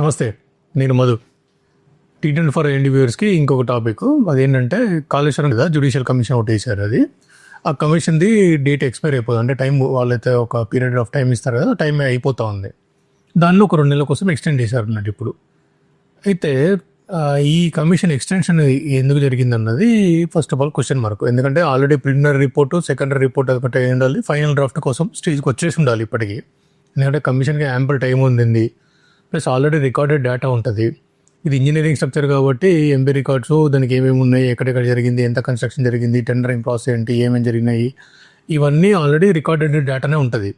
నమస్తే నేను Madhu. T twenty four MD ఇంకొక టాపిక్ అదేంటంటే కాళేశ్వరం కదా జుడిషియల్ కమిషన్ ఒకటి వేశారు అది. ఆ కమిషన్ది డేట్ ఎక్స్పైర్ అయిపోతుంది అంటే టైం వాళ్ళైతే ఒక పీరియడ్ ఆఫ్ టైం ఇస్తారు కదా టైం అయిపోతూ ఉంది. దానిలో ఒక రెండు నెలల కోసం ఎక్స్టెండ్ చేశారు అన్నట్టు ఇప్పుడు. అయితే ఈ కమిషన్ ఎక్స్టెన్షన్ ఎందుకు జరిగింది అన్నది first of all question mark ఎందుకంటే already preliminary report secondary report ఒకటి ఉండాలి. ఫైనల్ డ్రాఫ్ట్ కోసం స్టేజ్కి వచ్చేసి ఉండాలి ఇప్పటికీ. ఎందుకంటే కమిషన్కి యాంపుల్ టైం ఉంది. ప్లస్ ఆల్రెడీ రికార్డెడ్ డేటా ఉంటుంది. ఇది ఇంజనీరింగ్ స్ట్రక్చర్ కాబట్టి ఎంబీ రికార్డ్స్ దానికి ఏమేమి ఉన్నాయి ఎక్కడెక్కడ జరిగింది ఎంత కన్స్ట్రక్షన్ జరిగింది టెండరింగ్ ప్రాసెస్ ఏంటి ఏమేమి జరిగినాయి ఇవన్నీ ఆల్రెడీ రికార్డెడ్ డేటానే ఉంటుంది.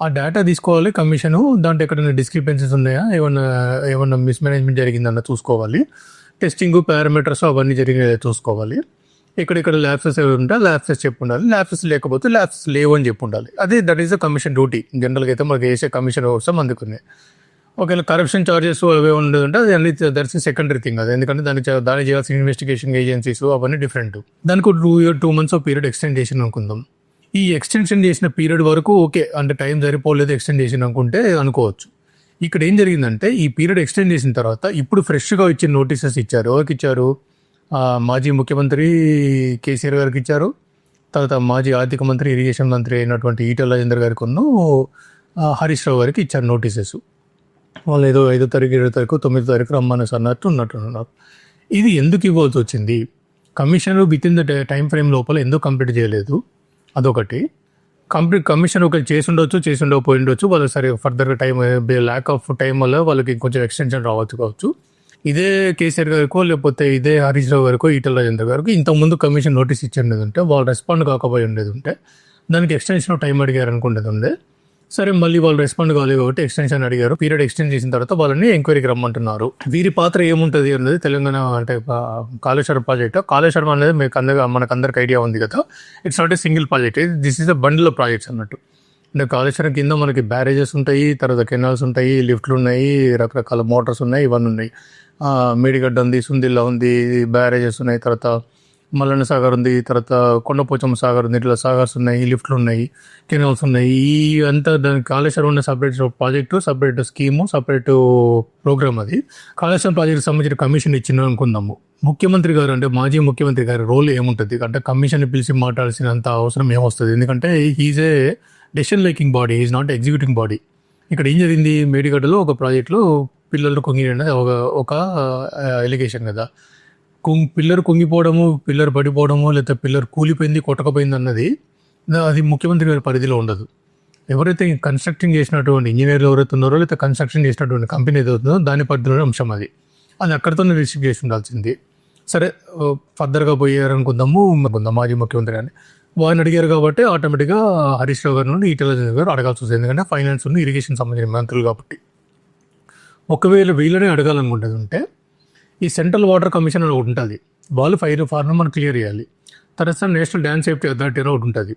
ఆ డేటా తీసుకోవాలి కమిషను దాంట్లో ఎక్కడైనా డిస్క్రిపెన్సీస్ ఉన్నాయా ఏమన్నా ఏమన్నా మిస్మేనేజ్మెంట్ జరిగిందన్న చూసుకోవాలి. టెస్టింగ్ పారామీటర్స్ అవన్నీ జరిగినాయో చూసుకోవాలి. ఎక్కడెక్కడ ల్యాబ్సెస్ ఉంటే ల్యాబ్సెస్ చెప్పు ఉండాలి ల్యాబ్సెస్ లేకపోతే ల్యాబ్సెస్ లేవు అని చెప్పి ఉండాలి అదే that is a commission duty. జనరల్గా అయితే మనకు వేసే కమిషన్ కోసం అందుకునే. ఒకవేళ కరప్షన్ చార్జెస్ అవే ఉండదంటే అది అన్ని దట్స్ సెకండరీ థింగ్ అది. ఎందుకంటే దానికి దాని చేయాల్సిన ఇన్వెస్టిగేషన్ ఏజెన్సీస్ అవన్నీ డిఫరెంట్ దానికి two year two months period extend చేసిన అనుకుందాం. ఈ ఎక్స్టెన్షన్ చేసిన పీరియడ్ వరకు ఓకే అంటే టైం సరిపోలేదు ఎక్స్టెండ్ చేసిన అనుకుంటే అనుకోవచ్చు. ఇక్కడ ఏం జరిగిందంటే ఈ పీరియడ్ ఎక్స్టెండ్ చేసిన తర్వాత ఇప్పుడు ఫ్రెష్గా ఇచ్చిన నోటీసెస్ ఇచ్చారు. ఎవరికి ఇచ్చారు? మాజీ ముఖ్యమంత్రి కేసీఆర్ గారికి ఇచ్చారు. తర్వాత మాజీ ఆర్థిక మంత్రి ఇరిగేషన్ మంత్రి అయినటువంటి ఈటల రాజేందర్ గారికి హరీష్ రావు గారికి ఇచ్చారు నోటీసెస్ వాళ్ళు ఏదో ఐదో తారీఖు ఏడో తారీఖు తొమ్మిదో తారీఖు రమ్మనేసి అన్నట్టు ఉన్నట్టున్నారు ఇది ఎందుకు ఇవ్వాల్సి వచ్చింది? Commission within the time frame లోపల ఎందుకు కంప్లీట్ చేయలేదు? అదొకటి. కంప్లీట్ కమిషన్ ఒకటి చేసి ఉండొచ్చు చేసి ఉండకపోయి ఉండొచ్చు వాళ్ళు సరే ఫర్దర్గా టైం ల్యాక్ ఆఫ్ టైం వల్ల వాళ్ళకి కొంచెం ఎక్స్టెన్షన్ రావచ్చు కావచ్చు. ఇదే కేసీఆర్ గారికో లేకపోతే ఇదే హరీష్ రావు గారికో ఈటల రాజేంద్ర గారికి ఇంతకుముందు కమిషన్ నోటీస్ ఇచ్చి ఉండేది ఉంటే వాళ్ళు రెస్పాండ్ కాకపోయి ఉండేది ఉంటే దానికి ఎక్స్టెన్షన్ ఆఫ్ టైం అడిగారు అనుకునేది ఉండే. సరే మళ్ళీ వాళ్ళు రెస్పాండ్ కాలేదు కాబట్టి ఎక్స్టెన్షన్ అడిగారు. పీరియడ్ ఎక్స్టెండ్ చేసిన తర్వాత వాళ్ళని ఎంక్వైరీకి రమ్మంటున్నారు. వీరి పాత్ర ఏముంటుంది అనేది తెలంగాణ అంటే ఆ, కాళేశ్వరం ప్రాజెక్ట్ కాళేశ్వరం అనేది మీకు అందరికీ మనకు అందరికి ఐడియా ఉంది కదా. It's not a single project this is a bundle of projects అన్నట్టు. అంటే కాళేశ్వరం కింద మనకి బ్యారేజెస్ ఉంటాయి తర్వాత కెనాల్స్ ఉంటాయి లిఫ్ట్లు ఉన్నాయి రకరకాల మోటార్స్ ఉన్నాయి ఇవన్నీ ఉన్నాయి. మేడిగడ్డ ఉంది సుందిల్లా ఉంది బ్యారేజెస్ ఉన్నాయి తర్వాత మల్లన్న సాగర్ ఉంది తర్వాత కొండపోచమ్మ సాగర్ ఉంది ఇట్లా సాగర్స్ ఉన్నాయి లిఫ్ట్లు ఉన్నాయి కెనాల్స్ ఉన్నాయి. ఈ అంతా దాని కాళేశ్వరం ఉన్న separate project separate scheme separate program అది. కాళేశ్వరం ప్రాజెక్ట్ సంబంధించిన కమిషన్ ఇచ్చిన అనుకుందాము. ముఖ్యమంత్రి గారు అంటే మాజీ ముఖ్యమంత్రి గారి రోల్ ఏముంటుంది? అంటే కమిషన్ పిలిచి మాట్లాడాల్సినంత అవసరం ఏమొస్తుంది? ఎందుకంటే he's a decision making body is not executing body ఇక్కడ ఏం జరిగింది? మేడిగడ్డలో ఒక ప్రాజెక్టులో పిల్లలు కుంగి ఒక ఒక ఎలిగేషన్ కదా. కుంగ్ పిల్లర్ కుంగిపోవడము పిల్లర్ పడిపోవడము లేదా పిల్లర్ కూలిపోయింది కొట్టకపోయింది అన్నది అది ముఖ్యమంత్రి గారి పరిధిలో ఉండదు. ఎవరైతే కన్స్ట్రక్షన్ చేసినటువంటి ఇంజనీర్లు ఎవరైతే ఉన్నారో లేదా కన్స్ట్రక్షన్ చేసినటువంటి కంపెనీ ఏదైతే ఉందో దాని పరిధిలోనే అంశం అది. అది అక్కడితోనే రిసీవ్ చేసి ఉండాల్సింది. సరే ఫర్దర్గా పోయారు అనుకుందాము అనుకుందాం మాజీ ముఖ్యమంత్రి అని వారిని అడిగారు కాబట్టి ఆటోమేటిక్గా హరీష్ రావు గారు నుండి ఈటల గారు అడగాల్సి వస్తుంది. ఎందుకంటే ఫైనాన్స్ నుండి ఇరిగేషన్ సంబంధించిన మంత్రులు కాబట్టి. ఒకవేళ వీళ్ళనే అడగాలనుకుంటుంది ఉంటే ఈ సెంట్రల్ వాటర్ కమిషన్ అని ఒకటి ఉంటుంది. వాళ్ళు ఫైర్ ఫార్మ్ మనం క్లియర్ చేయాలి. తర్వాత నేషనల్ డ్యామ్ సేఫ్టీ అథారిటీ అని ఒకటి ఉంటుంది.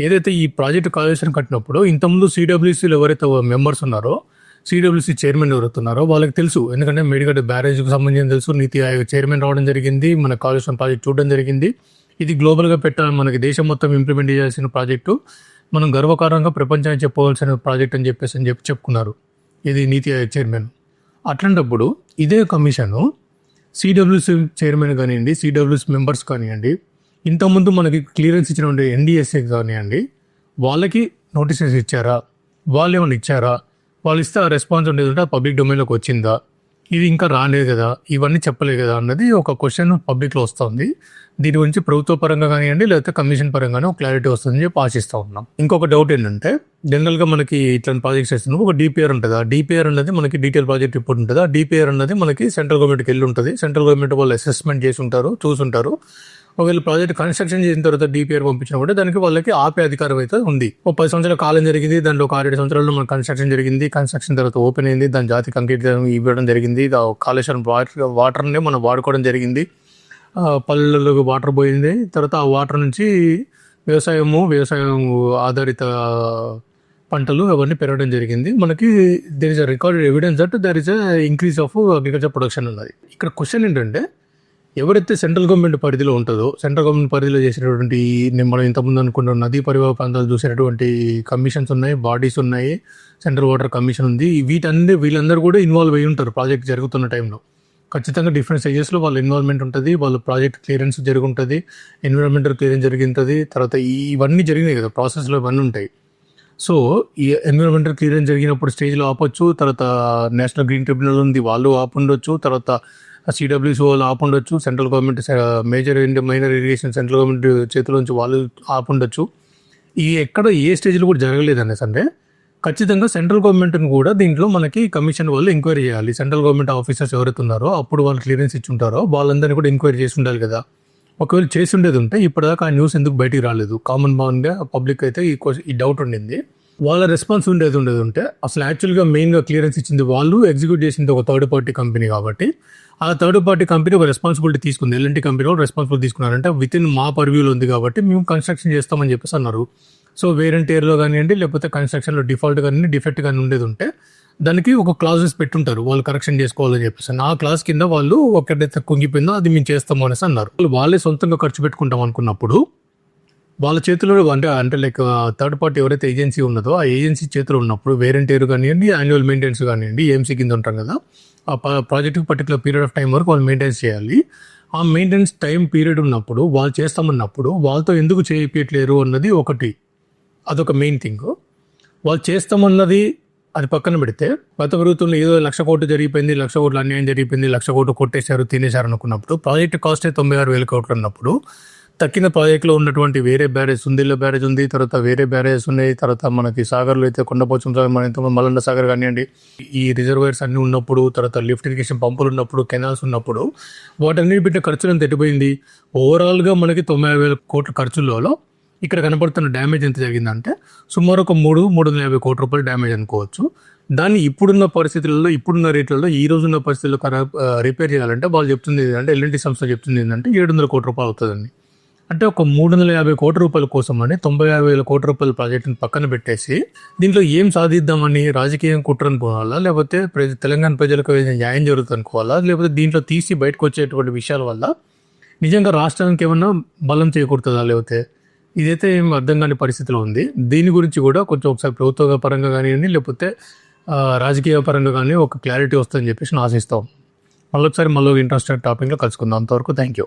ఏదైతే ఈ ప్రాజెక్ట్ కాలుష్యం కట్టినప్పుడు ఇంతకుముందు సిడబ్ల్యూసీలు ఎవరైతే మెంబర్స్ ఉన్నారో సిడబ్ల్యూసీ చైర్మన్ ఎవరుతున్నారో వాళ్ళకి తెలుసు. ఎందుకంటే మేడిగడ్డ బ్యారేజ్కి సంబంధించిన తెలుసు. నీతి ఆయోగ్ చైర్మన్ రావడం జరిగింది. మన కాలుష్యం ప్రాజెక్ట్ చూడడం జరిగింది. ఇది గ్లోబల్గా పెట్టాలి. మనకి దేశం మొత్తం ఇంప్లిమెంట్ చేయాల్సిన ప్రాజెక్టు. మనం గర్వకారంగా ప్రపంచానికి చెప్పవలసిన ప్రాజెక్ట్ అని చెప్పేసి అని చెప్పి చెప్పుకున్నారు. ఇది నీతి ఆయోగ్ చైర్మన్. అట్లాంటప్పుడు ఇదే కమిషను సిడబ్ల్యూసి చైర్మన్ కానివ్వండి సిడబ్ల్యూసీ మెంబర్స్ కానివ్వండి ఇంతకుముందు మనకి క్లియరెన్స్ ఇచ్చినటువంటి ఎన్డీఎస్ఏ కానివ్వండి వాళ్ళకి నోటీసెస్ ఇచ్చారా? వాళ్ళు ఏమైనా ఇచ్చారా? వాళ్ళు ఇస్తే ఆ రెస్పాన్స్ ఉండేది ఉంటే పబ్లిక్ డొమైన్లోకి వచ్చిందా? ఇది ఇంకా రాలేదు కదా ఇవన్నీ చెప్పలేదు కదా అన్నది ఒక క్వశ్చన్ పబ్లిక్లో వస్తుంది. దీని గురించి ప్రభుత్వ పరంగా కానివ్వండి లేకపోతే కమిషన్ పరంగానే ఒక క్లారిటీ వస్తుందని చెప్పి ఆశిస్తూ ఉన్నాం. ఇంకొక డౌట్ ఏంటంటే జనరల్గా మనకి ఇట్లాంటి ప్రాజెక్ట్స్ చేస్తున్నాం ఒక డిపిఆర్ ఉంటుంది. ఆ డిపిఆర్ అనేది మనకి డీటెయిల్ ప్రాజెక్ట్ రిపోర్ట్ ఉంటుంది. ఆ డిపిఆర్ అనేది మనకి సెంట్రల్ గవర్నమెంట్కి వెళ్ళి ఉంటుంది. సెంట్రల్ గవర్నమెంట్ వాళ్ళు అసెస్మెంట్ చేసి ఉంటారు చూసుంటారు ఒకవేళ ప్రాజెక్ట్ కన్స్ట్రక్షన్ చేసిన తర్వాత డిపిఆర్ పంపించినప్పుడు దానికి వాళ్ళకి ఆపే అధికారం అయితే ఉంది. ఒక పది సంవత్సరాల కాలం జరిగింది దాంట్లో ఒక ఆరేడు సంవత్సరాల్లో మన కన్స్ట్రక్షన్ జరిగింది. కన్స్ట్రక్షన్ తర్వాత ఓపెన్ అయింది దాని జాతి కంక్రీట్ ఇవ్వడం జరిగింది. కాళేశ్వరం వాటర్ వాటర్ని మనం వాడుకోవడం జరిగింది. పల్లెల్లో వాటర్ పోయింది. తర్వాత ఆ వాటర్ నుంచి వ్యవసాయము వ్యవసాయం ఆధారిత పంటలు అవన్నీ పెరగడం జరిగింది. మనకి there is a recorded evidence that there is a increase of agriculture production ఉన్నది. ఇక్కడ క్వశ్చన్ ఏంటంటే ఎవరైతే సెంట్రల్ గవర్నమెంట్ పరిధిలో ఉంటుందో సెంట్రల్ గవర్నమెంట్ పరిధిలో చేసేటటువంటి మనం ఇంతకుముందు అనుకుంటున్న నదీ పరివాహ ప్రాంతాలు చూసేటటువంటి కమిషన్స్ ఉన్నాయి బాడీస్ ఉన్నాయి సెంట్రల్ వాటర్ కమిషన్ ఉంది. వీటన్ని వీళ్ళందరూ కూడా ఇన్వాల్వ్ అయి ఉంటారు ప్రాజెక్ట్ జరుగుతున్న టైంలో. ఖచ్చితంగా డిఫరెంట్ స్టేజెస్లో వాళ్ళ ఇన్వాల్వ్మెంట్ ఉంటుంది వాళ్ళ ప్రాజెక్ట్ క్లియరెన్స్ జరుగుంటుంది ఎన్విరాన్మెంటల్ క్లియరెన్స్ జరిగింటుంది తర్వాత ఇవన్నీ జరిగినాయి కదా ప్రాసెస్లో ఇవన్నీ ఉంటాయి. సో ఈ ఎన్విరాన్మెంటల్ క్లియరెన్స్ జరిగినప్పుడు స్టేజ్లో ఆపొచ్చు తర్వాత నేషనల్ గ్రీన్ ట్రిబ్యునల్ ఉంది వాళ్ళు ఆపుండొచ్చు తర్వాత సిడబ్ల్యూసీ వాళ్ళు ఆపుండొచ్చు central government major minor irrigation central government చేతిలోంచి వాళ్ళు ఆపుండొచ్చు ఈ ఎక్కడ ఏ స్టేజ్లో కూడా జరగలేదు అనేసి అంటే ఖచ్చితంగా సెంట్రల్ గవర్నమెంట్ని కూడా దీంట్లో మనకి కమిషన్ వాళ్ళు ఎంక్వైరీ చేయాలి. సెంట్రల్ గవర్నమెంట్ ఆఫీసర్స్ ఎవరైతే ఉన్నారో అప్పుడు వాళ్ళు క్లియరెన్స్ ఇచ్చి ఉంటారో వాళ్ళందరినీ కూడా ఎంక్వైరీ చేసి ఉండాలి కదా. ఒకవేళ చేసి ఉండేది ఉంటే ఇప్పటిదాకా ఆ న్యూస్ ఎందుకు బయటికి రాలేదు? కామన్గా పబ్లిక్ అయితే ఈ ఈ డౌట్ ఉండింది. వాళ్ళ రెస్పాన్స్ ఉండేది ఉండేది ఉంటే అసలు యాక్చువల్గా మెయిన్గా క్లియరెన్స్ ఇచ్చింది వాళ్ళు ఎగ్జిక్యూట్ చేసింది ఒక థర్డ్ పార్టీ కంపెనీ కాబట్టి ఆ థర్డ్ పార్టీ కంపెనీ ఒక రెస్పాన్సిబిలిటీ తీసుకుంది. ఎల్ఎన్టీ కంపెనీ వాళ్ళు రెస్పాన్సిబిలిటీ తీసుకున్నారంటే విత్ ఇన్ మా పర్వ్యూలో ఉంది కాబట్టి మేము కన్స్ట్రక్షన్ చేస్తామని చెప్పేసి అన్నారు. సో వేరెంట్ ఇయర్లో కానివ్వండి లేకపోతే కన్స్ట్రక్షన్లో డిఫాల్ట్ కానీ డిఫెక్ట్ కానీ ఉండేది ఉంటే దానికి ఒక క్లాజెస్ పెట్టుంటారు. వాళ్ళు కరెక్షన్ చేసుకోవాలని చెప్పేసి. ఆ క్లాస్ కింద వాళ్ళు ఒకటైతే కుంగిపోయిందో అది మేము చేస్తాము అనేసి అన్నారు. వాళ్ళు వాళ్ళే సొంతంగా ఖర్చు పెట్టుకుంటాం అనుకున్నప్పుడు వాళ్ళ చేతిలో అంటే అంటే లైక్ థర్డ్ పార్టీ ఎవరైతే ఏజెన్సీ ఉన్నదో ఆ ఏజెన్సీ చేతిలో ఉన్నప్పుడు వేరెంటీర్ కానివ్వండి యాన్యువల్ మెయింటెనెన్స్ కానివ్వండి ఏఎంసీ కింద ఉంటాం కదా ఆ project particular period of time వరకు వాళ్ళు మెయింటెన్స్ చేయాలి. ఆ మెయింటెనెన్స్ టైం పీరియడ్ ఉన్నప్పుడు వాళ్ళు చేస్తామన్నప్పుడు వాళ్ళతో ఎందుకు చేయించట్లేరు అన్నది ఒకటి. అదొక మెయిన్ థింగ్ వాళ్ళు చేస్తామన్నది అది పక్కన పెడితే గత ప్రభుత్వంలో ఏదో లక్ష కోట్లు జరిగిపోయింది లక్ష కోట్లు అన్యాయం జరిగిపోయింది లక్ష కోట్లు కొట్టేశారు తినేశారు అనుకున్నప్పుడు ప్రాజెక్ట్ కాస్ట్ తొంభై ఆరు వేల కోట్లు అన్నప్పుడు తక్కిన ప్రాజెక్టులో ఉన్నటువంటి వేరే బ్యారేజ్ సుందిల్లో బ్యారేజ్ ఉంది తర్వాత వేరే బ్యారేజ్ ఉన్నాయి తర్వాత మనకి సాగర్లో అయితే కొండపోచం సాగర్ మన ఎంతమంది మల్లన్న సాగర్ కానివ్వండి ఈ రిజర్వాయర్స్ అన్నీ ఉన్నప్పుడు తర్వాత లిఫ్ట్ ఇరిగేషన్ పంపులు ఉన్నప్పుడు కెనాల్స్ ఉన్నప్పుడు వాటన్నిటి పెట్టిన ఖర్చులు ఎంత ఎట్టిపోయింది ఓవరాల్గా మనకి తొంభై వేల కోట్ల ఖర్చులలో ఇక్కడ కనపడుతున్న డ్యామేజ్ ఎంత జరిగిందంటే సుమారు ఒక మూడు మూడు వందల యాభై కోట్ల రూపాయలు డ్యామేజ్ అనుకోవచ్చు. దాన్ని ఇప్పుడున్న పరిస్థితులలో ఇప్పుడున్న రేట్లలో ఈ రోజున్న పరిస్థితుల్లో రిపేర్ చేయాలంటే వాళ్ళు చెప్తుంది ఏంటంటే ఎల్ఎన్టీ సంస్థ చెప్తుంది ఏంటంటే ఏడు వందల కోట్ల రూపాయలు అవుతుందండి. అంటే ఒక మూడు వందల యాభై కోట్ల రూపాయల కోసం అని తొంభై యాభై వేల కోట్ల రూపాయల ప్రాజెక్టుని పక్కన పెట్టేసి దీంట్లో ఏం సాధిద్దామని రాజకీయం కుట్ర పోవాలా? లేకపోతే ప్రజ- తెలంగాణ ప్రజలకు ఏదైనా న్యాయం జరుగుతుంది అనుకోవాలా లేకపోతే దీంట్లో తీసి బయటకు వచ్చేటువంటి విషయాల వల్ల నిజంగా రాష్ట్రానికి ఏమన్నా బలం చేకూరుతుందా? లేకపోతే ఇదైతే ఏం అర్థం కాని పరిస్థితిలో ఉంది. దీని గురించి కూడా కొంచెం ఒకసారి ప్రభుత్వ పరంగా కానివ్వండి లేకపోతే రాజకీయ పరంగా కానీ ఒక క్లారిటీ వస్తుందని చెప్పేసి ఆశిస్తాం. మళ్ళీ ఒకసారి మళ్ళీ ఇంట్రెస్టెడ్ టాపిక్లో కలుసుకుందాం. అంతవరకు థ్యాంక్ యూ.